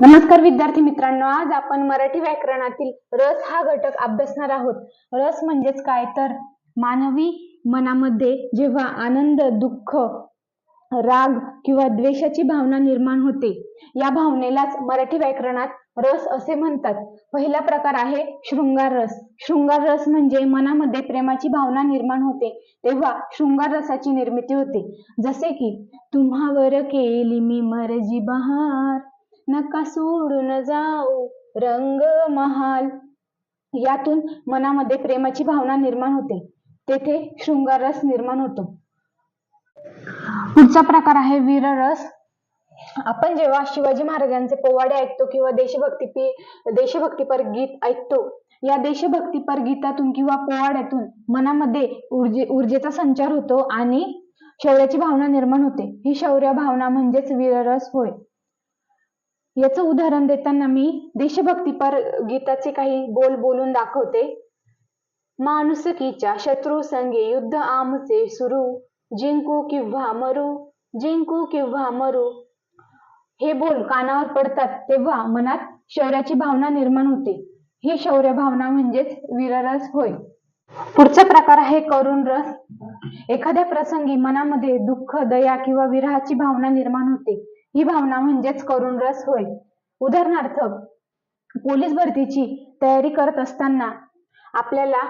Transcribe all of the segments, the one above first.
नमस्कार विद्यार्थी मित्रांनो आज आपण मराठी व्याकरणातील रस हा घटक अभ्यासणार आहोत. रस म्हणजेच काय? तर मानवी मनामध्ये जेव्हा आनंद दुःख राग किंवा द्वेषाची भावना निर्माण होते या भावनेलाच मराठी व्याकरणात रस असे म्हणतात. पहिला प्रकार आहे शृंगार रस. शृंगार रस म्हणजे मनामध्ये प्रेमाची भावना निर्माण होते तेव्हा शृंगार रसाची निर्मिती होते. जसे की तुम्हावर केली मी मरजी बहार नका सोडून जाऊ रंग महाल. यातून मनामध्ये प्रेमाची भावना निर्माण होते. तेथे शृंगार रस निर्माण होतो. पुढचा प्रकार आहे वीररस. आपण जेव्हा शिवाजी महाराजांचे पोवाडे ऐकतो किंवा देशभक्ती देशभक्तीपर गीत ऐकतो या देशभक्तीपर गीतातून किंवा पोवाड्यातून मनामध्ये ऊर्जे ऊर्जेचा संचार होतो आणि शौर्याची भावना निर्माण होते. ही शौर्य भावना म्हणजेच वीररस होय. याचं उदाहरण देताना मी देशभक्तीपर गीताचे काही बोल बोलून दाखवते. माणुसकीच्या शत्रू संगे युद्ध आमचे सुरू. जिंकू किंवा मरू जिंकू किंवा मरू. हे बोल कानावर पडतात तेव्हा मनात शौर्याची भावना निर्माण होते. ही शौर्य भावना म्हणजेच वीररस होय. पुढचा प्रकार आहे करुण रस. एखाद्या प्रसंगी मनामध्ये दुःख दया किंवा विरहाची भावना निर्माण होते. ही भावना म्हणजेच करुण रस होय. उदाहरणार्थ पोलीस भरतीची तयारी करत असताना आपल्याला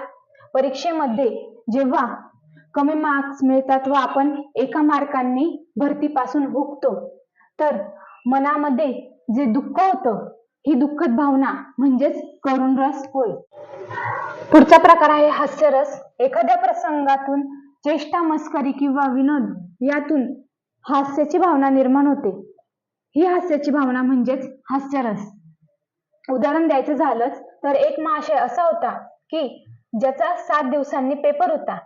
परीक्षेमध्ये जेव्हा कमी मार्क्स मिळतात व आपण एका मार्कांनी भरतीपासून हुकतो तर मनामध्ये जे दुःख होतं ही दुःखद भावना म्हणजेच करुण रस होय. पुढचा प्रकार आहे हास्यरस एखाद्या प्रसंगातून चेष्टा मस्करी किंवा विनोद यातून हास्याची भावना निर्माण होते. ही हास्याची भावना म्हणजेच हास्यरस. उदाहरण द्यायचं झालंच तर एक महाशय असा होता की ज्याचा सात दिवसांनी पेपर होता.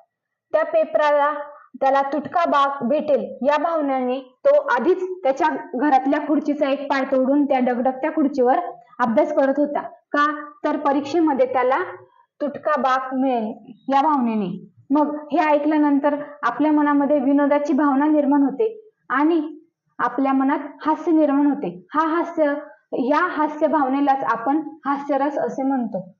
त्या पेपराला त्याला तुटका बाग भेटेल या भावनेने तो आधीच त्याच्या घरातल्या खुर्चीचा एक पाय तोडून त्या डगडगत्या खुर्चीवर अभ्यास करत होता. का? तर परीक्षेमध्ये त्याला तुटका बाग मिळेल या भावनेने. मग हे ऐकल्यानंतर आपल्या मनामध्ये विनोदाची भावना निर्माण होते आणि आपल्या मनात हास्य निर्माण होते. हा हास्य या हास्य भावनेलाच आपण हास्यरस असे म्हणतो.